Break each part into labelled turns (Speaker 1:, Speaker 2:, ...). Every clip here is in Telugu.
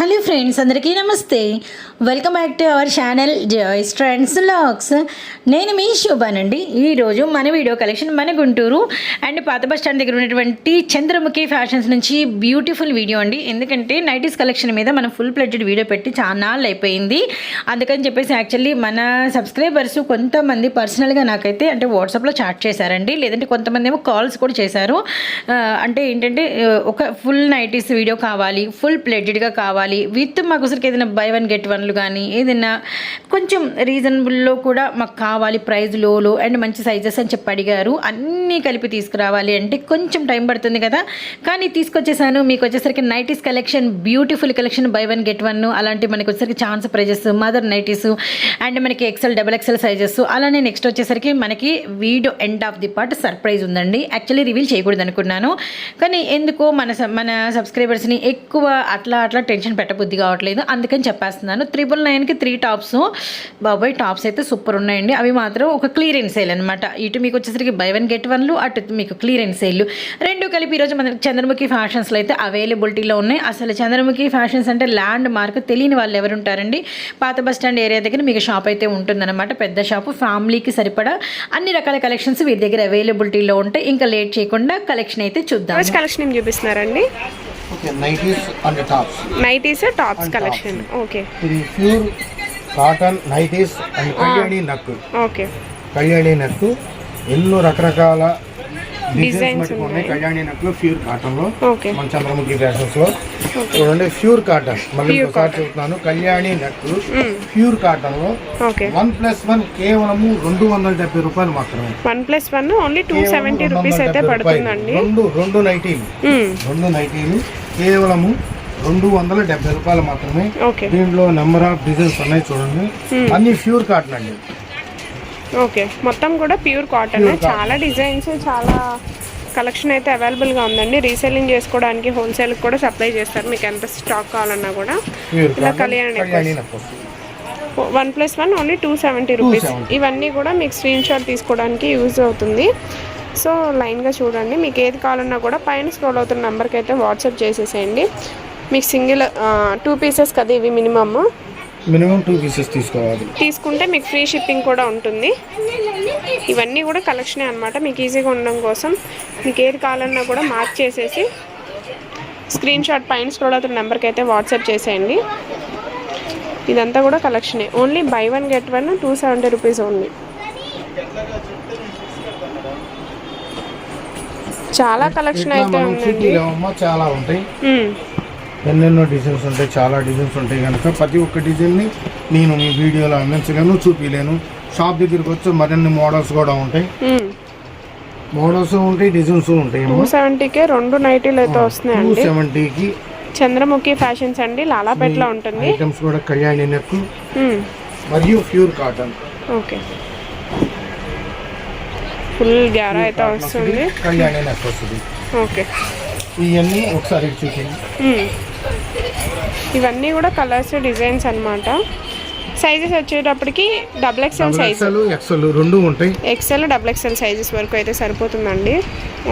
Speaker 1: హలో ఫ్రెండ్స్ అందరికీ నమస్తే. Welcome back to our channel joys trends looks నేను మీ శోభానండి. ఈరోజు మన వీడియో కలెక్షన్ మన గుంటూరు అండ్ పాత బస్ స్టాండ్ దగ్గర ఉన్నటువంటి చంద్రముఖి ఫ్యాషన్స్ నుంచి బ్యూటిఫుల్ వీడియో అండి. ఎందుకంటే నైటీస్ కలెక్షన్ మీద మనం ఫుల్ ప్లెడ్జెడ్ వీడియో పెట్టి చాలా అయిపోయింది. అందుకని చెప్పేసి యాక్చువల్లీ మన సబ్స్క్రైబర్స్ కొంతమంది పర్సనల్గా నాకైతే అంటే వాట్సాప్లో చాట్ చేశారండి. లేదంటే కొంతమంది ఏమో కాల్స్ కూడా చేశారు. అంటే ఏంటంటే ఒక ఫుల్ నైటీస్ వీడియో కావాలి ఫుల్ ప్లెడ్జెడ్గా కావాలి విత్ మాకు అసలు ఏదైనా బై వన్ గెట్ వన్లు కానీ ఏదైనా కొంచెం రీజనబుల్లో కూడా మాకు కావాలి. ప్రైజ్ లోలో అండ్ మంచి సైజెస్ అని చెప్పి అడిగారు. అన్నీ కలిపి తీసుకురావాలి అంటే కొంచెం టైం పడుతుంది కదా. కానీ తీసుకొచ్చేసాను. మీకు వచ్చేసరికి nighties collection beautiful collection buy one get one అలాంటి మనకి వచ్చేసరికి chance prices mother nighties and మనకి ఎక్సెల్ డబల్ ఎక్సెల్ సైజెస్ అలానే నెక్స్ట్ వచ్చేసరికి మనకి video end of the part surprise ఉందండి. యాక్చువల్లీ రివీల్ చేయకూడదు అనుకున్నాను కానీ ఎందుకో మన మన సబ్స్క్రైబర్స్ని ఎక్కువ అట్లా అట్లా టెన్షన్ పెట్టబుద్ధి కావట్లేదు. అందుకని చెప్పేస్తున్నాను. త్రిబుల్ నైన్కి త్రీ టాప్స్ బాబాయ్ టాప్స్ అయితే సూపర్ ఉన్నాయండి. అవి మాత్రం ఒక క్లియరెన్స్ సేల్ అనమాట ఇటు మీకు వచ్చేసరికి బై వన్ గెట్ వన్లు అటు మీకు క్లియరెన్స్ సేల్ రెండు కలిపి ఈరోజు మన చంద్రముఖి ఫ్యాషన్స్లో అయితే అవైలబిలిటీలో ఉన్నాయి. అసలు చంద్రముఖి ఫ్యాషన్స్ అంటే ల్యాండ్ మార్క్ తెలియని వాళ్ళు ఎవరు ఉంటారండి? పాత బస్ స్టాండ్ ఏరియా దగ్గర మీకు షాప్ అయితే ఉంటుందన్నమాట. పెద్ద షాపు ఫ్యామిలీకి సరిపడా అన్ని రకాల కలెక్షన్స్ వీరి దగ్గర అవైలబిలిటీలో ఉంటాయి. ఇంకా లేట్ చేయకుండా కలెక్షన్ అయితే చూద్దాం
Speaker 2: కలెక్షన్ ఏం చూపిస్తున్నారండి?
Speaker 3: Okay nighties and tops
Speaker 2: nighties tops collection okay
Speaker 3: ఇది pure cotton nighties and Kalyani neck
Speaker 2: okay
Speaker 3: Kalyani neck ఎన్నో రకరకాల డిజైన్స్ ఉన్నాయి. కళ్యాణి నక్కులో ప్యూర్
Speaker 2: కాటన్లో
Speaker 3: మన చంద్రముఖి ఫ్యాషన్స్లో చూడండి ప్యూర్ కాటన్. మళ్ళీ ఒకసారి చెబుతున్నాను కళ్యాణి
Speaker 2: మ్మ్.
Speaker 3: ప్యూర్
Speaker 2: కాటన్లో
Speaker 3: వన్ ప్లస్ వన్ కేవలము రెండు వందల డెబ్బై రూపాయలు మాత్రమే.
Speaker 2: One plus one only two seventy rupees అయితే. పడుతుందండి.
Speaker 3: రెండు రెండు నైటీలు. రెండు నైటీలు కేవలము రెండు వందల డెబ్బై రూపాయలు మాత్రమే. దీంట్లో నెంబర్ ఆఫ్ డిజైన్స్ ఉన్నాయి చూడండి. అన్ని ప్యూర్ కాటన్ అండి.
Speaker 2: ఓకే. మొత్తం కూడా ప్యూర్ కాటన్. చాలా డిజైన్స్ చాలా కలెక్షన్ అయితే అవైలబుల్గా ఉందండి. రీసెల్లింగ్ చేసుకోవడానికి హోల్సేల్ కూడా సప్లై చేస్తారు. మీకు ఎంత స్టాక్ కావాలన్నా కూడా. ఇలా Kalyani. One plus one only two seventy rupees
Speaker 3: 270.
Speaker 2: ఇవన్నీ కూడా మీకు స్క్రీన్ షాట్ తీసుకోవడానికి యూజ్ అవుతుంది. సో లైన్గా చూడండి. మీకు ఏది కావాలన్నా కూడా పైన స్క్రోల్ అవుతున్న నెంబర్కి అయితే వాట్సాప్ చేసేసేయండి. మీకు సింగిల్ టూ పీసెస్ కదా ఇవి మినిమమ్
Speaker 3: మినిమం టూ పీసెస్ తీసుకోవాలి.
Speaker 2: తీసుకుంటే మీకు ఫ్రీ షిప్పింగ్ కూడా ఉంటుంది. ఇవన్నీ కూడా కలెక్షనే అనమాట మీకు ఈజీగా ఉండడం కోసం మీకు ఏది కావాలన్నా కూడా మార్క్ చేసేసి స్క్రీన్ షాట్ పైన స్క్రోల్ అవుతున్న నెంబర్కి అయితే వాట్సాప్ చేసేయండి. ఇదంతా కూడా కలెక్షనే. Only buy one get one two seventy rupees only. చాలా కలెక్షన్ అయితే ఉందండి.
Speaker 3: చాలా ఉంటాయి. ఎన్నెన్నో డిజైన్స్ ఉంటాయి చాలా డిజైన్స్ ఉంటాయి కనుక ప్రతి ఒక్క డిజైన్ని నేను మీ వీడియోలో అందించలేను చూపించలేను షాప్ దగ్గరికి వచ్చి మరిన్ని మోడల్స్ కూడా ఉంటాయి. మోడల్స్ ఉంటాయి డిజైన్స్ ఉంటాయి
Speaker 2: టూ సెవెంటీకే రెండు నైటీలు అయితే
Speaker 3: టూ సెవెంటీకి
Speaker 2: చంద్రముఖి ఫ్యాషన్స్ అండి లాలాపేటలో ఉంటుంది.
Speaker 3: ఐటమ్స్ కూడా కళ్యాణి నెక్. మరియు ప్యూర్ కాటన్.
Speaker 2: ఓకే. ఫుల్ గ్యారా అయితే వస్తుంది.
Speaker 3: కళ్యాణి నెక్ వస్తుంది.
Speaker 2: ఓకే.
Speaker 3: ఇవన్నీ ఒకసారి చూపించండి.
Speaker 2: ఇవన్నీ కూడా కలర్స్ డిజైన్స్ అన్నమాట. సైజెస్ వచ్చేటప్పటికి double XL size
Speaker 3: XL XL రెండు ఉంటాయి.
Speaker 2: ఎక్సెల్ డబుల్ ఎక్స్ఎల్ సైజెస్ వరకు అయితే సరిపోతుందండి.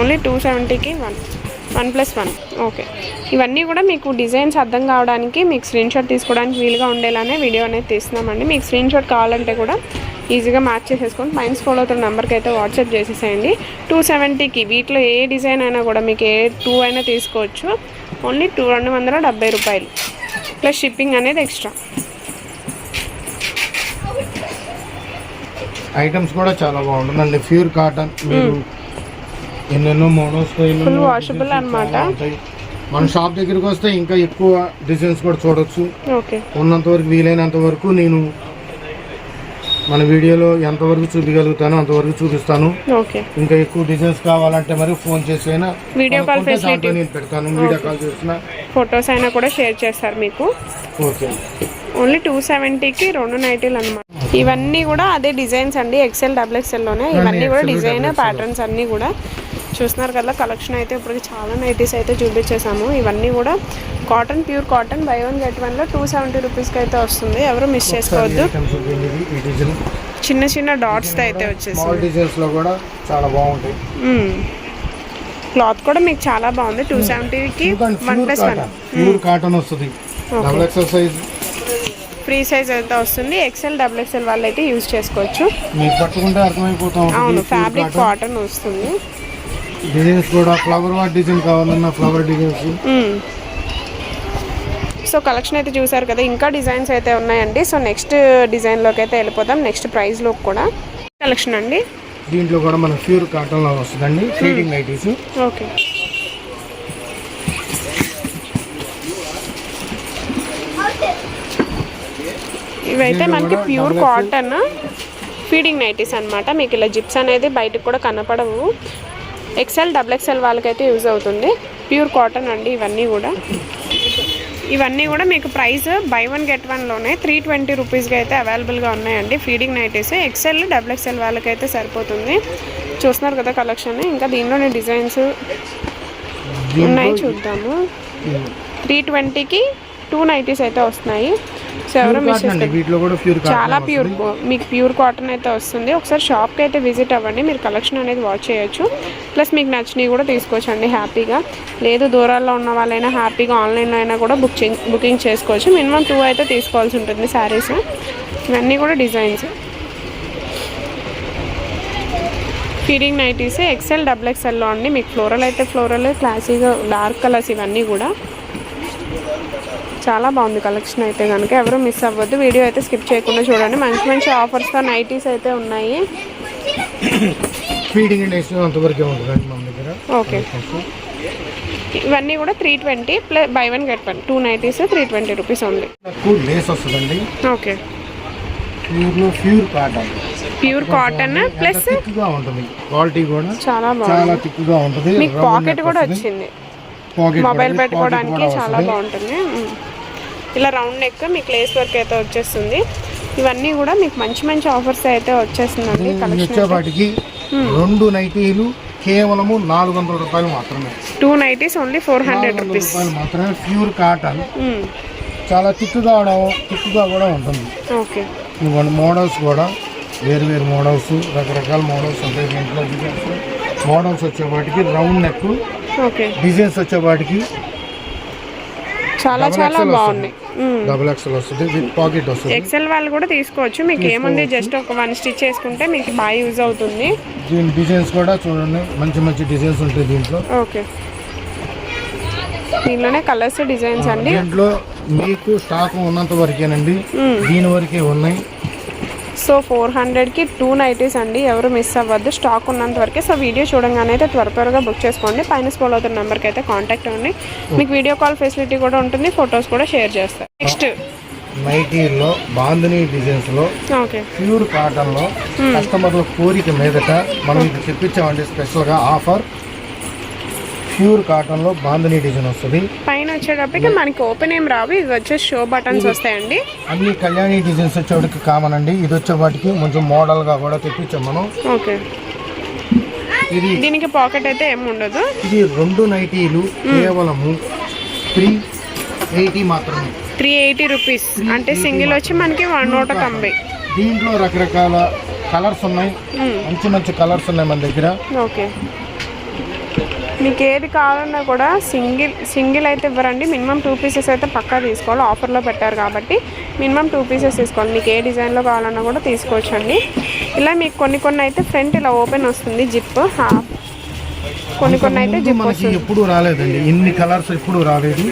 Speaker 2: Only two సెవెంటీకి one one plus one okay ఇవన్నీ కూడా మీకు డిజైన్స్ అర్థం కావడానికి మీకు స్క్రీన్ షాట్ తీసుకోవడానికి వీలుగా ఉండేలానే వీడియో అనేది తీస్తున్నామండి. మీకు స్క్రీన్ షాట్ కావాలంటే కూడా ఈజీగా మ్యాచ్ చేసేసుకొని పైన ఫాలో అవుతున్న నెంబర్కి అయితే వాట్సాప్ చేసేసేయండి. టూ సెవెంటీకి వీటిలో ఏ డిజైన్ అయినా కూడా మీకు ఏ టూ అయినా తీసుకోవచ్చు. ఓన్లీ టూ రెండు వందల డెబ్బై రూపాయలు. ప్లస్ షిప్పింగ్ అనేది ఎక్స్ట్రా.
Speaker 3: ఐటమ్స్ కూడా చాలా బాగుంటుందండి. ప్యూర్ కాటన్ మీరు ఎన్నెన్నో మోడల్స్
Speaker 2: Full washable అన్నమాట.
Speaker 3: మన షాప్ దగ్గరికి వస్తే ఇంకా ఎక్కువ డిజైన్స్ కూడా చూడొచ్చు.
Speaker 2: ఓకే.
Speaker 3: ఉన్నంత వరకు వీలైనంత వరకు నేను మన వీడియోలో ఎంతవరకు చూపించగలుగుతానో అంతవరకు చూపిస్తాను.
Speaker 2: ఓకే.
Speaker 3: ఇంకా ఎక్కువ డిజైన్స్ కావాలంటే మరి ఫోన్ చేసి అయినా
Speaker 2: facility.
Speaker 3: దాంట్లో నేను పెడతాను వీడియో కాల్ చేసిన
Speaker 2: ఫొటోస్ అయినా కూడా షేర్ చేస్తారు మీకు.
Speaker 3: ఓకే.
Speaker 2: ఓన్లీ టూ సెవెంటీకి రెండు నైటీలు అనమాట ఇవన్నీ కూడా అదే డిజైన్స్ అండి. ఎక్సెల్ డబుల్ ఎక్సెల్లోనే ఇవన్నీ కూడా డిజైన్. ప్యాటర్న్స్ అన్నీ కూడా. చూస్తున్నారు కదా కలెక్షన్ అయితే ఇప్పటికి చాలా నైటీస్ అయితే చూపించేసాము ఇవన్నీ కూడా cotton pure cotton buy one get వన్లో టూ సెవెంటీ రూపీస్కి అయితే వస్తుంది. ఎవరు మిస్ చేసుకోవద్దు. చిన్న చిన్న డాట్స్తో అయితే
Speaker 3: కూడా చాలా బాగుంటాయి.
Speaker 2: క్లాత్ కూడా మీకు చాలా బాగుంది. Two సెవెంటీకి one plus one
Speaker 3: cotton pure cotton వస్తుంది. Double XL size
Speaker 2: free size అయితే వస్తుంది. ఎక్సెల్ డబుల్ ఎక్సెల్ వాళ్ళు అయితే యూజ్ చేసుకోవచ్చు. అవును ఫ్యాబ్రిక్ కాటన్ వస్తుంది.
Speaker 3: డిజైన్స్ కూడా ఫ్లవర్ వాట్ డిజైన్ కావాలన్నా ఫ్లవర్ డిజైన్స్
Speaker 2: సో కలెక్షన్ అయితే చూసారు కదా ఇంకా డిజైన్స్ అయితే ఉన్నాయండి. సో నెక్స్ట్ డిజైన్లోకి అయితే వెళ్ళిపోదాం. నెక్స్ట్ ప్రైస్లోకి కూడా కలెక్షన్ అండి.
Speaker 3: దీంట్లో కూడా మన ప్యూర్ కాటన్లో వస్తుందండి ఫీడింగ్ నైటీస్
Speaker 2: ఓకే ఇవైతే మనకి ప్యూర్ కాటన్ ఫీడింగ్ నైటీస్ అన్నమాట. మీకు ఇలా జిప్స్ అనేది బయటకు కూడా కనపడవు. ఎక్సెల్ డబుల్ ఎక్సెల్ వాళ్ళకైతే యూజ్ అవుతుంది. ప్యూర్ కాటన్ అండి ఇవన్నీ కూడా. ఇవన్నీ కూడా మీకు ప్రైస్ బై వన్ గెట్ వన్లోనే త్రీ ట్వంటీ రూపీస్కి అయితే అవైలబుల్గా ఉన్నాయండి. Feeding nighties XL double XL వాళ్ళకైతే సరిపోతుంది. చూస్తున్నారు కదా కలెక్షన్ ఇంకా దీనిలోనే డిజైన్స్ ఉన్నాయి చూద్దాము. త్రీ ట్వంటీకి టూ నైటీస్ అయితే వస్తున్నాయి. సో ఎవరో మిస్ చాలా ప్యూర్ మీకు ప్యూర్ కాటన్ అయితే వస్తుంది. ఒకసారి షాప్కి అయితే విజిట్ అవ్వండి మీరు కలెక్షన్ అనేది వాచ్ చేయొచ్చు. ప్లస్ మీకు నచ్చినవి కూడా తీసుకోవచ్చు అండి హ్యాపీగా లేదు దూరాల్లో ఉన్న వాళ్ళైనా హ్యాపీగా ఆన్లైన్లో అయినా కూడా బుక్ బుకింగ్ చేసుకోవచ్చు. మినిమం టూ అయితే తీసుకోవాల్సి ఉంటుంది శారీస్ ఇవన్నీ కూడా designs feeding nighties XL double ఎక్సెల్లో అండి. మీకు ఫ్లోరల్ అయితే ఫ్లోరల్ క్లాసీగా డార్క్ కలర్స్ ఇవన్నీ కూడా. చాలా బాగుంది కలెక్షన్ అయితే కనుక. ఎవరు మిస్ అవ్వద్దు. వీడియో అయితే స్కిప్ చేయకుండా చూడండి. మంచి మంచి ఆఫర్స్తో నైటీస్ అయితే ఉన్నాయి.
Speaker 3: ఫీడింగ్ ఇండస్ట్రీ అంతవరకే ఉంటుందండి మన దగ్గర.
Speaker 2: ఓకే. ఇవన్నీ కూడా three twenty plus buy one get one two nighties three twenty rupees ఉంది
Speaker 3: నాకు లేస్ వస్తుందండి.
Speaker 2: Okay.
Speaker 3: Pure cotton
Speaker 2: pure cotton plus
Speaker 3: ఉంటుంది. క్వాలిటీ కూడా
Speaker 2: చాలా బాగుంది.
Speaker 3: చాలా ఉంటుంది.
Speaker 2: మీకు పాకెట్ కూడా వచ్చింది. మొబైల్ పెట్టుకోవడానికి చాలా బాగుంటుంది. ఇలా రౌండ్ నెక్ మీకు లేస్ వర్క్ అయితే వచ్చేస్తుంది. ఇవన్నీ కూడా మీకు మంచి మంచి ఆఫర్స్ అయితే వచ్చేస్తుందండి
Speaker 3: వచ్చేపాటికి రెండు నైటీలు కేవలము నాలుగు వందల రూపాయలు మాత్రమే.
Speaker 2: Two nighties only four hundred rupees
Speaker 3: మాత్రమే ప్యూర్ కాటన్. చాలా థిక్గా థిక్గా కూడా ఉంటుంది.
Speaker 2: ఓకే.
Speaker 3: ఇవన్నీ మోడల్స్ కూడా. వేరు వేరు మోడల్స్ రకరకాల మోడల్స్ ఉంటాయి దీంట్లో. డిజైన్స్ మోడల్స్ వచ్చేవాటికి రౌండ్ నెక్.
Speaker 2: ఓకే.
Speaker 3: డిజైన్స్ వచ్చేవాటికి
Speaker 2: చాలా చాలా బాగున్నాయి.
Speaker 3: డబుల్ ఎక్స్ఎల్ వస్తుంది. విత్ పాకెట్ వస్తుంది.
Speaker 2: ఎక్సెల్ వాళ్ళు కూడా తీసుకోవచ్చు. మీకు ఏముంది? జస్ట్ ఒక వన్ స్టిచ్ చేసుకుంటే మీకు బాగా యూజ్ అవుతుంది.
Speaker 3: దీని డిజైన్స్ కూడా చూడండి. మంచి మంచి డిజైన్స్ ఉంటాయి దీంట్లో.
Speaker 2: ఓకే దీనిలోనే కలర్స్ డిజైన్స్ అండి.
Speaker 3: దీంట్లో మీకు స్టాక్ ఉన్నంత వరకేనండి. దీని వరకే ఉన్నాయి.
Speaker 2: సో ఫోర్ హండ్రెడ్కి టూ నైటీస్ అండి. ఎవరు మిస్ అవ్వద్దు. స్టాక్ ఉన్నంత వరకే. సో వీడియో చూడంగానే అయితే త్వర త్వరగా బుక్ చేసుకోండి. పైన స్కూల్ అవుతున్న నెంబర్కి అయితే కాంటాక్ట్ అవ్వండి. మీకు వీడియో కాల్ ఫెసిలిటీ కూడా ఉంటుంది. ఫొటోస్ కూడా షేర్ చేస్తారు నెక్స్ట్.
Speaker 3: నైటీల్లో బాంధనీ డిజైన్స్లో
Speaker 2: ఓకే.
Speaker 3: ప్యూర్ కాటన్లో కస్టమర్ల కోరిక మీదట మనం ఇది తెప్పించామండి స్పెషల్గా ఆఫర్. ప్యూర్ కాటన్లో బాంధనీ డిజైన్ వస్తుంది.
Speaker 2: పైన వచ్చేటప్పటికి మనకి ఓపెన్ ఏం రావు ఇవి వచ్చేసి షో బటన్స్ వస్తాయండి.
Speaker 3: అన్ని కళ్యాణి డిజైన్స్ వచ్చేవాడికి కామన్ అండి. ఇది వచ్చేవాటికి కొంచెం మోడల్గా కూడా తెప్పించాం మనం.
Speaker 2: ఓకే.
Speaker 3: ఇది
Speaker 2: దీనికి పాకెట్ అయితే ఏమి ఉండదు.
Speaker 3: ఇది రెండు నైటీలు కేవలము త్రీ ఎయిటీ మాత్రమే.
Speaker 2: Three eighty rupees. అంటే సింగిల్ వచ్చి మనకి వన్ నూట తొంభై.
Speaker 3: దీంట్లో రకరకాల కలర్స్ ఉన్నాయి. మంచి మంచి కలర్స్ ఉన్నాయి మన దగ్గర.
Speaker 2: ఓకే. మీకు ఏది కావాలన్నా కూడా సింగిల్ సింగిల్ అయితే ఇవ్వరండి. మినిమం టూ పీసెస్ అయితే పక్కా తీసుకోవాలి. ఆఫర్లో పెట్టారు కాబట్టి మినిమం టూ పీసెస్ తీసుకోవాలి మీకు ఏ డిజైన్లో కావాలన్నా కూడా తీసుకోవచ్చు అండి ఇలా మీకు కొన్ని కొన్ని అయితే ఫ్రంట్ ఇలా ఓపెన్ వస్తుంది జిప్. హాఫ్ కొన్ని కొన్ని అయితే జిప్
Speaker 3: మనకి ఎప్పుడు రాలేదండి. ఇన్ని కలర్స్ ఎప్పుడు రాలేదు.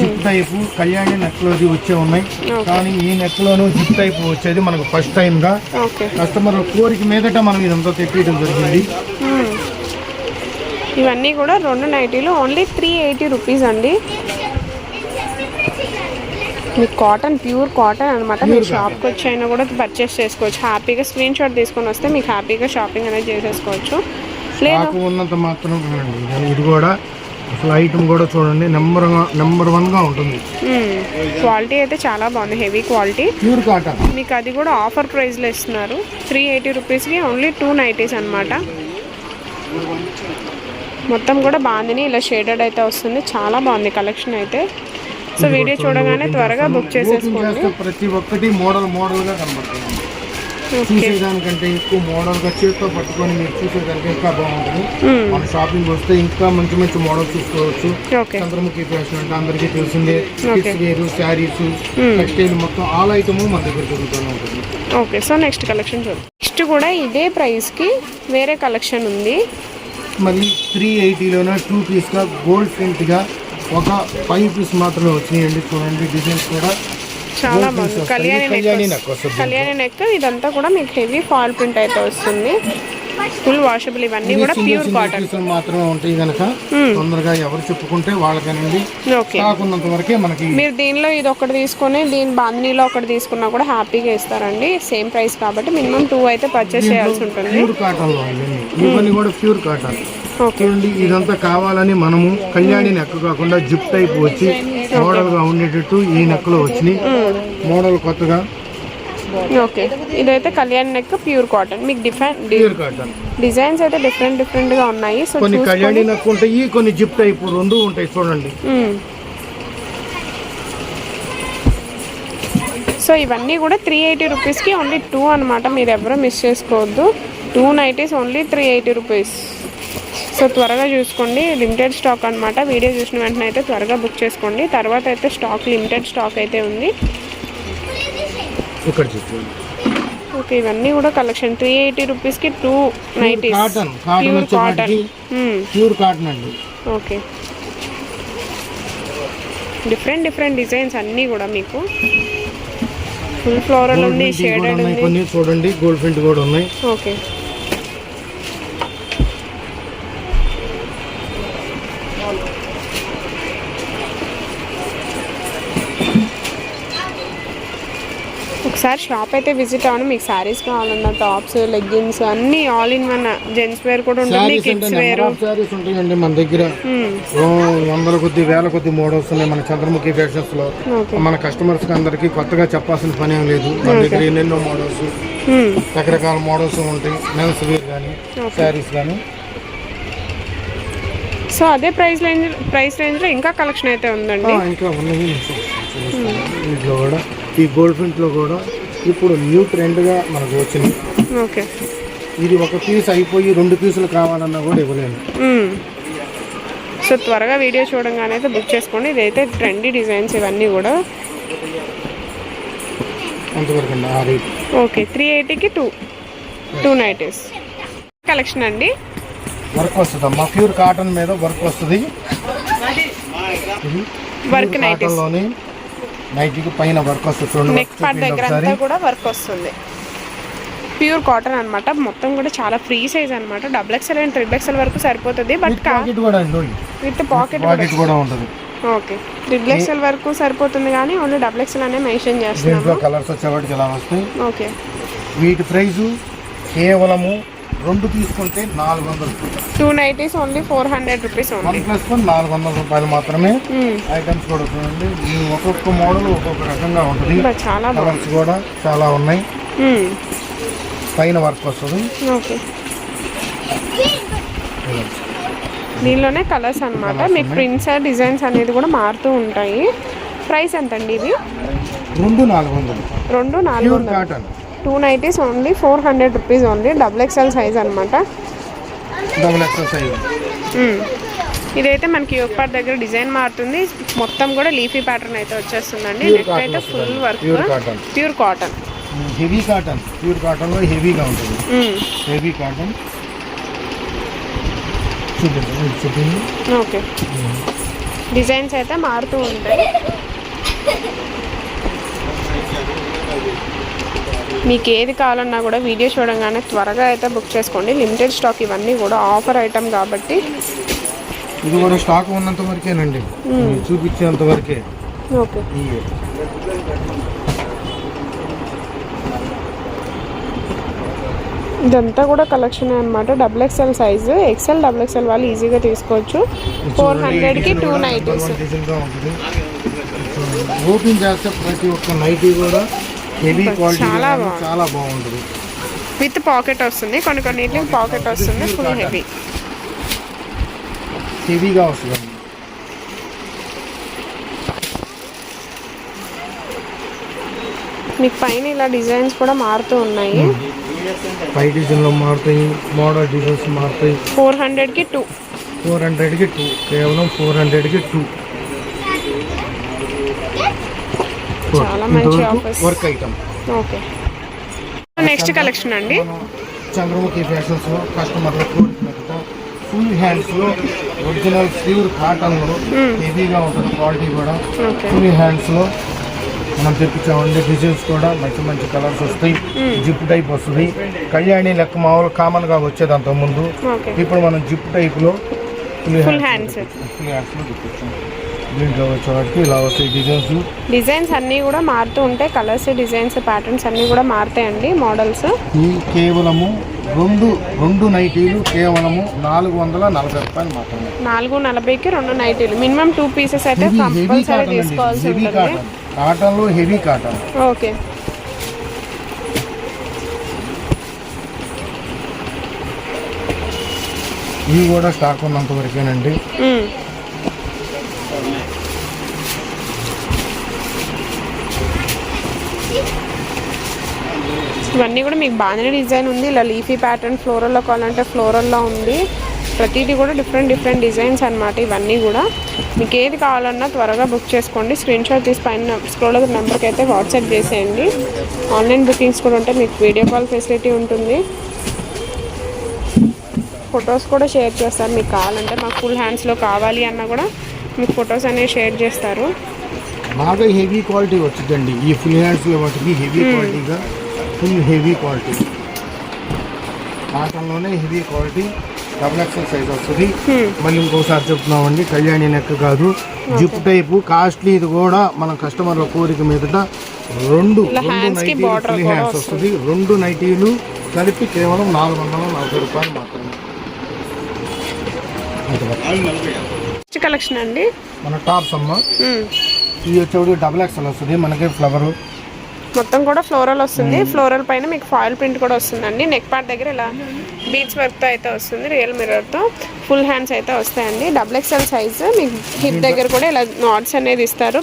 Speaker 3: జిప్ టైప్ కళ్యాణి నెక్ లోది వచ్చే ఉన్నాయి. కానీ ఈ నెక్ లోను జిప్ టైప్ వచ్చేది మనకు ఫస్ట్ టైం గా
Speaker 2: ఓకే.
Speaker 3: కస్టమర్ కోరిక మీదట మనం ఇదంతా తెప్పించడం జరిగింది.
Speaker 2: ఇవన్నీ కూడా రెండు నైటీలు ఓన్లీ త్రీ ఎయిటీ రూపీస్ అండి. మీకు కాటన్ ప్యూర్ కాటన్ అనమాట మీరు షాప్కి వచ్చి అయినా కూడా పర్చేస్ చేసుకోవచ్చు. హ్యాపీగా స్క్రీన్ షాట్ తీసుకొని వస్తే మీకు హ్యాపీగా షాపింగ్ అనేది చేసేసుకోవచ్చు. లేదు
Speaker 3: ఉన్నంత మాత్రం ఇది కూడా అసలు ఐటమ్ కూడా చూడండి నెంబర్ నెంబర్ వన్గా ఉంటుంది.
Speaker 2: క్వాలిటీ అయితే చాలా బాగుంది. హెవీ క్వాలిటీ
Speaker 3: ప్యూర్ కాటన్
Speaker 2: మీకు అది కూడా ఆఫర్ ప్రైస్లో ఇస్తున్నారు. త్రీ ఎయిటీ రూపీస్కి ఓన్లీ టూ నైటీస్ అనమాట మొత్తం కూడా బాగుంది ఇలా షేడెడ్ అయితే వస్తుంది. చాలా బాగుంది కలెక్షన్ అయితే. సో వీడియో చూడగానే త్వరగా బుక్ చేసేసుకోండి.
Speaker 3: ప్రతి ఒక్కటి మోడల్ మోడల్గా కనబడుతుంది చూసేదానికంటే ఎక్కువ మోడల్గా చేతితో పట్టుకొని మీరు చూసేదానికి ఇంకా బాగుంటుంది. మన షాపింగ్ వస్తే ఇంకా మంచి మంచి మోడల్స్ చూసుకోవచ్చు. చంద్రముఖి ఫ్యాషన్ అంటే అందరికీ తెలిసిందే. వేరు శారీస్ టెక్స్టైల్ మొత్తం ఆల్ ఐటమ్ మన దగ్గర దొరుకుతూనే ఉంటుంది.
Speaker 2: ఓకే. సో నెక్స్ట్ కలెక్షన్ చూద్దాం. నెక్స్ట్ కూడా ఇదే ప్రైస్కి వేరే కలెక్షన్ ఉంది.
Speaker 3: మరి త్రీ ఎయిటీలోనే టూ పీస్గా గోల్డ్ ప్రింట్గా ఒక ఫైవ్ పీస్ మాత్రమే వచ్చినాయండి. చూడండి డిజైన్స్ కూడా
Speaker 2: చాలా బాగుంది కళ్యాణి. నెక్
Speaker 3: కళ్యాణి నెక్
Speaker 2: ఇదంతా కూడా మీకు హెవీ ఫాల్ ప్రింట్ అయితే వస్తుంది. ఫుల్ వాషబుల్ ఇవన్నీ కూడా ప్యూర్ కాటన్
Speaker 3: మాత్రమే ఉంటాయి కనుక తొందరగా ఎవరు చెప్పుకుంటే వాళ్ళకనండి. ఉన్నంత వరకే మనకి
Speaker 2: మీరు దీనిలో ఇది ఒకటి తీసుకొని దీని బాంధనీలో ఒకటి తీసుకున్నా కూడా హ్యాపీగా ఇస్తారండి. సేమ్ ప్రైస్ కాబట్టి మినిమం టూ అయితే పర్చేస్ చేయాల్సి ఉంటుంది.
Speaker 3: ప్యూర్ కాటన్లో ఇవన్నీ కూడా ప్యూర్ కాటన్
Speaker 2: ఓకే
Speaker 3: చూడండి ఇదంతా కావాలని మనము కళ్యాణి నెక్ కాకుండా జిప్ టైప్ వచ్చి మోడల్గా ఉండేటట్టు ఈ నెక్లో వచ్చినాయి మోడల్ కొత్తగా
Speaker 2: ఓకే. ఇదైతే కళ్యాణ్ నెక్ ప్యూర్ కాటన్ మీకు డిఫరెంట్
Speaker 3: ప్యూర్ కాటన్
Speaker 2: డిజైన్స్ అయితే డిఫరెంట్ డిఫరెంట్గా ఉన్నాయి. సో
Speaker 3: కొన్ని కళ్యాణి నెక్ ఉంటాయి కొన్ని జిప్ టైప్ రెండు ఉంటాయి చూడండి.
Speaker 2: సో ఇవన్నీ కూడా త్రీ ఎయిటీ రూపీస్కి ఓన్లీ టూ అనమాట మీరు ఎవరూ మిస్ చేసుకోవద్దు. Two nighties only three eighty rupees so త్వరగా చూసుకోండి. లిమిటెడ్ స్టాక్ అనమాట వీడియో చూసిన వెంటనే అయితే త్వరగా బుక్ చేసుకోండి. తర్వాత అయితే స్టాక్ లిమిటెడ్ స్టాక్ అయితే ఉంది.
Speaker 3: ఇక్కడ చూడండి
Speaker 2: ఓకే ఇవన్నీ కూడా కలెక్షన్ త్రీ ఎయిటీ రూపీస్కి two nighties
Speaker 3: cotton cotton
Speaker 2: cotton
Speaker 3: pure cotton అండి.
Speaker 2: ఓకే. డిఫరెంట్ డిఫరెంట్ డిజైన్స్ అన్నీ కూడా మీకు. ఫుల్ ఫ్లోరల్ ఉంది షేడెడ్ ఉంది.
Speaker 3: కొన్ని. చూడండి గోల్డ్ ప్రింట్ కూడా ఉన్నాయి.
Speaker 2: ఓకే. ఒకసారి షాప్ అయితే విజిట్ అవ్వండి మీకు శారీస్ కావాలన్నా టాప్స్ లెగ్గిన్స్ అన్ని all in one gents wear కూడా ఉంటుంది. కిడ్స్ వేర్
Speaker 3: శారీస్ ఉంటాయండి మన దగ్గర. వందల కొద్ది వేల కొద్ది మోడల్స్ ఉన్నాయి మన చంద్రముఖి
Speaker 2: ఫ్యాషన్స్లో.
Speaker 3: మన కస్టమర్స్ అందరికి కొత్తగా చెప్పాల్సిన పని ఏం లేదు. మన దగ్గర ఎన్నెన్నో మోడల్స్ రకరకాల మోడల్స్ ఉంటాయి. మెన్స్ వేర్ కానీ శారీస్ కానీ
Speaker 2: సో అదే ప్రైస్ రేంజ్ ప్రైస్ రేంజ్లో ఇంకా కలెక్షన్ అయితే ఉందండి.
Speaker 3: ఇంకా ఉన్నాయి. కూడా ఈ గోల్డ్ ప్రింట్లో కూడా ఇప్పుడు న్యూ ట్రెండ్గా మనకు వచ్చింది.
Speaker 2: ఓకే.
Speaker 3: ఇది ఒక పీస్ అయిపోయి రెండు పీసులు కావాలన్నా కూడా ఇవ్వలేము.
Speaker 2: సో త్వరగా వీడియో చూడంగానే అయితే బుక్ చేసుకోండి. ఇదైతే ట్రెండీ డిజైన్స్ ఇవన్నీ కూడా.
Speaker 3: అంతవరకు అండి ఆ రేట్
Speaker 2: ఓకే త్రీ ఎయిటీకి టూ టూ నైటీస్ కలెక్షన్ అండి.
Speaker 3: వర్క్ వస్తుంది? అమ్మా ప్యూర్ కాటన్ మీద వర్క్ వస్తుంది.
Speaker 2: వర్క్ నైటీస్
Speaker 3: నైటీకి పైన వర్క్ వస్తుంది.
Speaker 2: నెక్ పార్ట్ దగ్గర అంతా కూడా వర్క్ వస్తుంది. ప్యూర్ కాటన్ అన్నమాట. మొత్తం కూడా చాలా ఫ్రీ సైజ్ అన్నమాట. Double XL and triple XL వరకు సరిపోతుంది. బట్
Speaker 3: పాకెట్ కూడా
Speaker 2: విత్ పాకెట్
Speaker 3: పాకెట్ కూడా ఉంటుంది.
Speaker 2: ఓకే ట్రిపుల్ ఎక్స్ఎల్ వరకు సరిపోతుంది కానీ ఓన్లీ డబుల్ ఎక్స్ఎల్ అనే మెన్షన్ చేస్తున్నాము
Speaker 3: కలర్స్ వచ్చేవాటికి ఎలా వస్తాయి?
Speaker 2: ఓకే
Speaker 3: వీటి ప్రైజు కేవలము రెండు తీసుకుంటే నాలుగు వందలు
Speaker 2: two nighties only four hundred rupees
Speaker 3: one plus one నాలుగు వందల రూపాయలు మాత్రమే. ఐటమ్స్ కూడా చూడండి. ఈ ఒక్కొక్క మోడల్ ఒక్కొక్క రకంగా ఉంటుంది.
Speaker 2: చాలా
Speaker 3: కలర్స్ కూడా చాలా ఉన్నాయి.
Speaker 2: మ్మ్.
Speaker 3: పైన వర్క్ వస్తుంది.
Speaker 2: ఓకే దీనిలోనే కలర్స్ అన్నమాట. మీకు ప్రింట్స్ డిజైన్స్ అనేది కూడా మారుతూ ఉంటాయి. ప్రైస్ ఎంత అండి ఇది?
Speaker 3: రెండు నాలుగు వందలు
Speaker 2: రెండు నాలుగు వందలు
Speaker 3: cotton
Speaker 2: two nighties only four hundred rupees only double XL size అనమాట
Speaker 3: డబుల్ ఎక్సెల్ సైజ్.
Speaker 2: ఇదైతే మనకి యోగపాట్ దగ్గర డిజైన్ మారుతుంది. మొత్తం కూడా లీఫీ ప్యాటర్న్ అయితే వచ్చేస్తుందండి. నెక్ అయితే full. Work. Pure cotton
Speaker 3: heavy cotton pure కాటన్లో హెవీగా ఉంటుంది. Heavy cotton
Speaker 2: okay. డిజైన్స్ అయితే మారుతూ ఉంటాయి. మీకు ఏది కావాలన్నా కూడా వీడియో చూడంగానే త్వరగా అయితే బుక్ చేసుకోండి. లిమిటెడ్ స్టాక్ ఇవన్నీ కూడా ఆఫర్ ఐటమ్ కాబట్టి
Speaker 3: ఇది కూడా స్టాక్ ఉన్నంత వరకేనండి. చూపించేంత వరకే.
Speaker 2: ఓకే. ఇదంతా కూడా కలెక్షన్ అనమాట double XL size XL double XL వాళ్ళు ఈజీగా తీసుకోవచ్చు. ఫోర్ హండ్రెడ్కి టూ నైటీస్
Speaker 3: ఓపెన్ చేస్తే ప్రతి ఒక్క నైటీ కూడా హెవీ క్వాలిటీ
Speaker 2: చాలా.
Speaker 3: చాలా బాగుంటుంది.
Speaker 2: విత్ పాకెట్ వస్తుంది. కొన్ని కొన్నిటికి పాకెట్ వస్తుంది ఫుల్ హెవీ
Speaker 3: హెవీగా వస్తుంది.
Speaker 2: మీకు పైన ఇలా డిజైన్స్ కూడా మారుతూ ఉన్నాయి.
Speaker 3: పై డిజైన్లో మారుతాయి మోడల్ డిజైన్స్ మారుతాయి.
Speaker 2: ఫోర్ హండ్రెడ్కి టూ.
Speaker 3: ఫోర్ హండ్రెడ్కి టూ కేవలం ఫోర్ హండ్రెడ్కి టూ.
Speaker 2: చాలా మంచి offers.
Speaker 3: Work item.
Speaker 2: Okay. Next collection అండి?
Speaker 3: చంద్రముఖి ఫ్యాషన్స్ కోరికలతో ఫుల్ హ్యాండ్స్లో ఒరిజినల్ ప్యూర్ కాటన్లో హెవీగా ఉంటుంది క్వాలిటీ కూడా. ఫుల్ హ్యాండ్స్లో మనం తెప్పించామండి డిజైన్స్ కూడా మంచి మంచి కలర్స్ వస్తాయి జిప్ టైప్ వస్తుంది. కళ్యాణి లెక్క మామూలు కామన్గా వచ్చేది అంత ముందు. ఇప్పుడు మనం జిప్ టైప్లో
Speaker 2: Full hands.
Speaker 3: ఫుల్ హ్యాండ్స్లో తెప్పించాం. దీంట్లో వచ్చేవాటికి ఇలా వస్తాయి డిజైన్స్
Speaker 2: డిజైన్స్ అన్నీ కూడా మారుతూ ఉంటాయి. కలర్స్ డిజైన్స్ ప్యాటర్న్స్ అన్నీ కూడా మారుతాయండి మోడల్స్.
Speaker 3: ఈ కేవలము రెండు రెండు నైటీలు కేవలము నాలుగు వందల నలభై రూపాయలు మాత్రమే.
Speaker 2: నాలుగు నలభైకి రెండు నైటీలు. మినిమం టూ పీసెస్ అయితే కంపల్సరీ తీసుకోవాల్సి
Speaker 3: హెవీ
Speaker 2: ఉంటుంది.
Speaker 3: కాటన్ కాటన్లో హెవీ కాటన్
Speaker 2: ఓకే.
Speaker 3: ఇవి కూడా స్టాక్ ఉన్నంత వరకేనండి.
Speaker 2: ఇవన్నీ కూడా మీకు బాగానే డిజైన్ ఉంది. ఇలా లీఫీ ప్యాటర్న్ ఫ్లోరల్లో కావాలంటే ఫ్లోరల్లో ఉంది. ప్రతిదీ కూడా డిఫరెంట్ డిఫరెంట్ డిజైన్స్ అన్నమాట ఇవన్నీ కూడా. మీకు ఏది కావాలన్నా త్వరగా బుక్ చేసుకోండి. స్క్రీన్ షాట్ తీసి పైన స్క్రోల్ నెంబర్కి అయితే వాట్సాప్ చేసేయండి. ఆన్లైన్ బుకింగ్స్ కూడా ఉంటే మీకు వీడియో కాల్ ఫెసిలిటీ ఉంటుంది. ఫొటోస్ కూడా షేర్ చేస్తారు. మీకు కావాలంటే మాకు ఫుల్ హ్యాండ్స్లో కావాలి అన్నా కూడా మీకు ఫొటోస్ అనేవి షేర్ చేస్తారు.
Speaker 3: బాగా హెవీ క్వాలిటీ వచ్చిందండి ఈ ఫుల్ హ్యాండ్స్లో వాటికి హెవీ క్వాలిటీగా full heavy quality. కాటన్లోనే heavy quality double XL size వస్తుంది. మళ్ళీ ఇంకోసారి చెప్తున్నామండి కళ్యాణి నెక్ కాదు జిప్ టైపు కాస్ట్లీ ఇది కూడా మన కస్టమర్ల కోరిక మీదట రెండు రెండు నైటీలు ఫుల్ హ్యాండ్స్ వస్తుంది. రెండు నైటీలు కలిపి కేవలం నాలుగు వందల నలభై రూపాయలు మాత్రమే.
Speaker 2: కలెక్షన్ అండి.
Speaker 3: మన టాప్స్ అమ్మ
Speaker 2: మ్మ్.
Speaker 3: ఇది వచ్చేవాడు డబుల్ ఎక్సెల్ వస్తుంది. మనకి ఫ్లవర్
Speaker 2: మొత్తం కూడా ఫ్లోరల్ వస్తుంది. ఫ్లోరల్ పైన మీకు ఫాయిల్ ప్రింట్ కూడా వస్తుందండి. నెక్ పార్ట్ దగ్గర ఇలా బీచ్ వర్క్తో అయితే వస్తుంది రియల్ మిర్రర్తో ఫుల్ హ్యాండ్స్ అయితే వస్తాయండి. డబుల్ ఎక్స్ఎల్ సైజ్ మీకు హిప్ దగ్గర కూడా ఇలా నాట్స్ అనేది ఇస్తారు.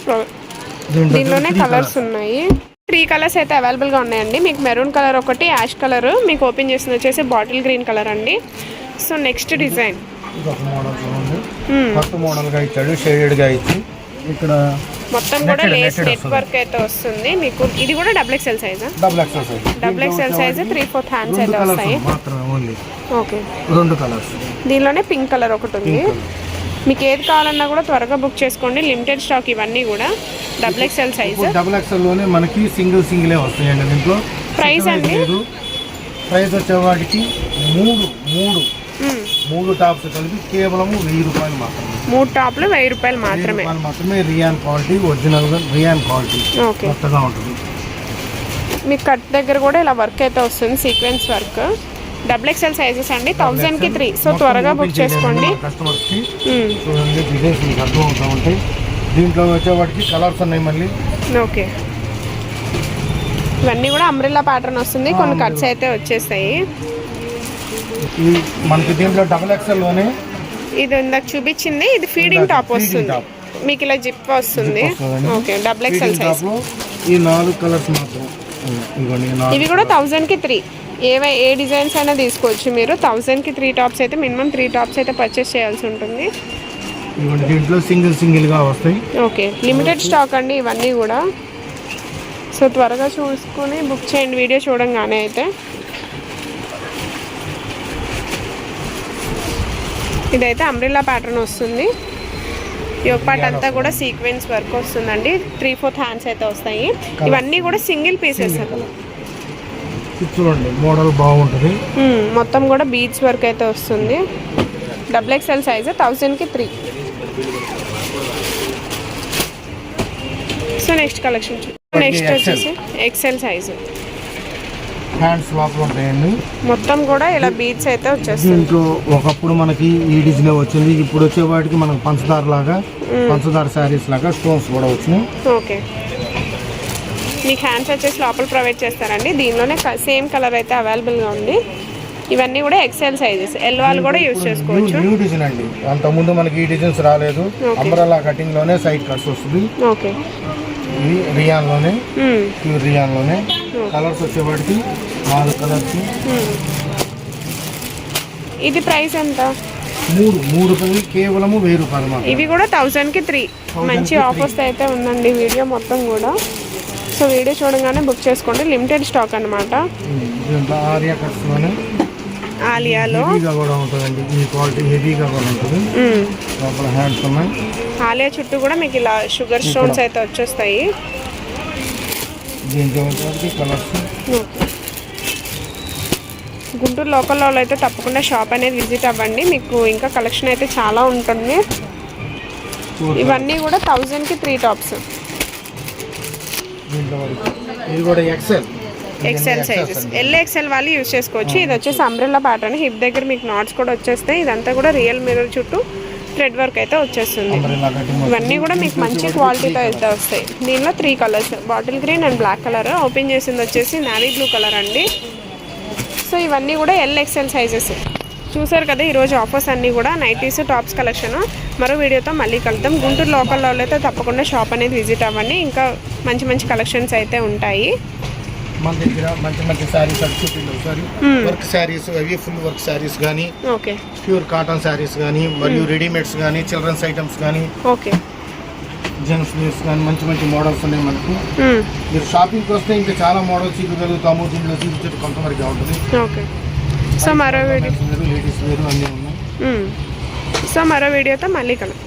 Speaker 2: దీనిలోనే కలర్స్ ఉన్నాయి. త్రీ కలర్స్ అయితే అవైలబుల్గా ఉన్నాయండి. మీకు మెరూన్ కలర్ ఒకటి యాష్ కలర్ మీకు ఓపెన్ చేసింది వచ్చేసి బాటిల్ గ్రీన్ కలర్ అండి. సో నెక్స్ట్ డిజైన్
Speaker 3: మోడల్ ఇచ్చాడు షేడెడ్గా ఇచ్చి. ఇక్కడ
Speaker 2: మొత్తం కూడా లేస్ నెట్
Speaker 3: వస్తుంది.
Speaker 2: వర్క్ అయితే వస్తుంది. మీకు ఇది కూడా double XL సైజా
Speaker 3: double XL size
Speaker 2: double XL size three fourth hands అయితే వస్తాయి. ఓకే
Speaker 3: రెండు కలర్స్
Speaker 2: దీనిలోనే పింక్ కలర్ ఒకటి ఉంది. మీకు ఏది కావాలన్నా కూడా త్వరగా బుక్ చేసుకోండి. లిమిటెడ్ స్టాక్ ఇవన్నీ కూడా డబుల్ ఎక్స్ఎల్ సైజ్
Speaker 3: డబుల్ ఎక్సెల్లోనే మనకి సింగిల్ సింగిలే వస్తాయండి దీంట్లో? Second
Speaker 2: అండి?
Speaker 3: ప్రైస్ వచ్చేవాటికి మూడు మూడు. మూడు టాప్స్ కలిపి కేవలం వెయ్యి రూపాయలు మాత్రమే.
Speaker 2: మూడు టాప్లు వెయ్యి రూపాయలు మాత్రమే.
Speaker 3: మాత్రమే rayon quality original rayon quality.
Speaker 2: Okay.
Speaker 3: కొత్తగా ఉంటుంది.
Speaker 2: మీకు కట్ దగ్గర కూడా ఇలా వర్క్ అయితే వస్తుంది sequence work. Double XL sizes అండి థౌజండ్కి త్రీ. సో త్వరగా బుక్ చేసుకోండి.
Speaker 3: కస్టమర్స్కి
Speaker 2: మ్మ్.
Speaker 3: చూడండి డిజైన్స్ మీకు అర్థం అవుతూ ఉంటాయి. దీంట్లో వచ్చేవాటికి కలర్స్ ఉన్నాయి మళ్ళీ.
Speaker 2: ఓకే. ఇవన్నీ కూడా అంబ్రిల్లా ప్యాటర్న్ వస్తుంది కొన్ని కట్స్ అయితే వచ్చేస్తాయి
Speaker 3: మనకి దీంట్లో డబుల్ ఎక్స్ఎల్లోనే
Speaker 2: ఇది ఇందాక చూపించింది. ఇది ఫీడింగ్ టాప్ వస్తుంది. మీకు ఇలా జిప్ వస్తుంది. ఓకే డబుల్ ఎక్స్ఎల్ సైజ్
Speaker 3: ఈ నాలుగు కలర్స్ మాత్రం
Speaker 2: ఇవి కూడా థౌజండ్కి త్రీ ఏవై ఏ డిజైన్స్ అయినా తీసుకోవచ్చు మీరు. థౌజండ్కి త్రీ టాప్స్ అయితే మినిమం త్రీ టాప్స్ అయితే పర్చేస్ చేయాల్సి ఉంటుంది.
Speaker 3: దీంట్లో సింగిల్ సింగిల్గా వస్తాయి
Speaker 2: ఓకే లిమిటెడ్ స్టాక్ అండి ఇవన్నీ కూడా. సో త్వరగా చూసుకొని బుక్ చేయండి. వీడియో చూడంగానే అయితే. ఇదైతే అంబ్రిల్లా ప్యాటర్న్ వస్తుంది. యోగ పార్ట్ అంతా కూడా సీక్వెన్స్ వర్క్ వస్తుందండి. త్రీ ఫోర్త్ హ్యాండ్స్ అయితే వస్తాయి. ఇవన్నీ కూడా సింగిల్ పీసెస్
Speaker 3: చూడండి మోడల్ బాగుంటుంది.
Speaker 2: మొత్తం కూడా బీచ్ వర్క్ అయితే వస్తుంది. డబుల్ ఎక్స్ఎల్ సైజ్ థౌజండ్కి three so next collection next వచ్చేసి ఎక్సెల్ సైజ్
Speaker 3: హ్యాండ్స్ లోపల ఉంటాయండి
Speaker 2: మొత్తం కూడా ఇలా బీచ్ అయితే వచ్చేస్తుంది.
Speaker 3: దీంట్లో ఒకప్పుడు మనకి ఈ డిజైన్ వచ్చింది. ఇప్పుడు వచ్చే వాటికి మనకు పంచదార లాగా పంచదార శారీస్ లాగా స్టోన్స్ కూడా వచ్చినాయి.
Speaker 2: ఓకే. మీకు హ్యాండ్స్ వచ్చేసి లోపల ప్రొవైడ్ చేస్తారండి. దీనిలోనే సేమ్ కలర్ అయితే అవైలబుల్గా ఉంది. ఇవన్నీ కూడా ఎక్సెల్ సైజెస్ ఎల్ వాళ్ళు కూడా యూస్ చేసుకోవచ్చు.
Speaker 3: న్యూ డిజైన్ అండి. అంత ముందు మనకి ఈ డిజైన్స్ రాలేదు. అంబ్రలా కటింగ్లోనే సైడ్ కట్స్ వస్తుంది.
Speaker 2: ఓకే.
Speaker 3: ఇవి రియాన్లోనే. ప్యూర్ రియాన్లోనే కలర్స్ వచ్చేవాటికి నాలుగు కలర్స్.
Speaker 2: ఇది ప్రైస్ ఎంత?
Speaker 3: మూడు మూడు పది కేవలము వెయ్యి రూపాయలు మాత్రం
Speaker 2: ఇవి కూడా థౌజండ్కి త్రీ. మంచి ఆఫర్స్ అయితే ఉందండి వీడియో మొత్తం కూడా. సో వీడియో చూడగానే బుక్ చేసుకోండి. లిమిటెడ్ స్టాక్ అనమాట ఆలియాలో.
Speaker 3: కూడా ఉంటుందండి. ఈ క్వాలిటీ హెవీగా కూడా ఉంటుంది. లోపల హ్యాండ్స్ ఉన్నాయి.
Speaker 2: ఆలియా చుట్టూ కూడా మీకు ఇలా షుగర్ స్టోన్స్ అయితే వచ్చేస్తాయి. గుంటూరు లోకల్ వాళ్ళు అయితే తప్పకుండా షాప్ అనేది విజిట్ అవ్వండి. మీకు ఇంకా కలెక్షన్ అయితే చాలా ఉంటుంది. ఇవన్నీ కూడా థౌజండ్కి three tops
Speaker 3: XL
Speaker 2: sizes L XL వాళ్ళు యూజ్ చేసుకోవచ్చు. ఇది వచ్చేసి అంబ్రెల్లా ప్యాటర్న్ హిప్ దగ్గర మీకు నాట్స్ కూడా వచ్చేస్తాయి. ఇదంతా కూడా రియల్ మిర్రర్ చుట్టూ థ్రెడ్ వర్క్ అయితే వచ్చేస్తుంది. ఇవన్నీ కూడా మీకు మంచి క్వాలిటీతో అయితే వస్తాయి. దీనిలో three colours bottle green and black colour open చేసింది వచ్చేసి నావీ బ్లూ కలర్ అండి. సో ఇవన్నీ కూడా ఎల్ ఎక్సెల్ సైజెస్ చూసారు కదా ఈరోజు ఆఫర్స్ అన్నీ కూడా నైటీస్ టాప్స్ కలెక్షన్ మరో వీడియోతో మళ్ళీ కలుద్దాం. గుంటూరు లోకల్ వాళ్ళు అయితే తప్పకుండా షాప్ అనేది విజిట్ అవ్వండి. ఇంకా మంచి మంచి కలెక్షన్స్ అయితే ఉంటాయి.
Speaker 3: మన దగ్గర మంచి మంచి శారీస్ అటు చూపించండి ఒకసారి. వర్క్ శారీస్ అవి ఫుల్ వర్క్ శారీస్ కానీ
Speaker 2: ఓకే.
Speaker 3: ప్యూర్ కాటన్ శారీస్ కానీ మరియు రెడీమేడ్స్ కానీ చిల్డ్రన్స్ ఐటమ్స్ కానీ
Speaker 2: ఓకే.
Speaker 3: జెంట్స్ వేర్స్ కానీ మంచి మంచి మోడల్స్ ఉన్నాయి మనకు.
Speaker 2: మ్మ్.
Speaker 3: మీరు షాపింగ్కి వస్తే ఇంకా చాలా మోడల్స్ చూపించగలుగుతాము దీంట్లో చూపించేది కొంతవరకు ఉంటుంది.
Speaker 2: ఓకే. సో మరో వీడియో
Speaker 3: లేడీస్ వేరు అన్నీ ఉన్నాయి.
Speaker 2: మ్మ్. సో మరో వీడియోతో మళ్ళీ కలుద్దాం.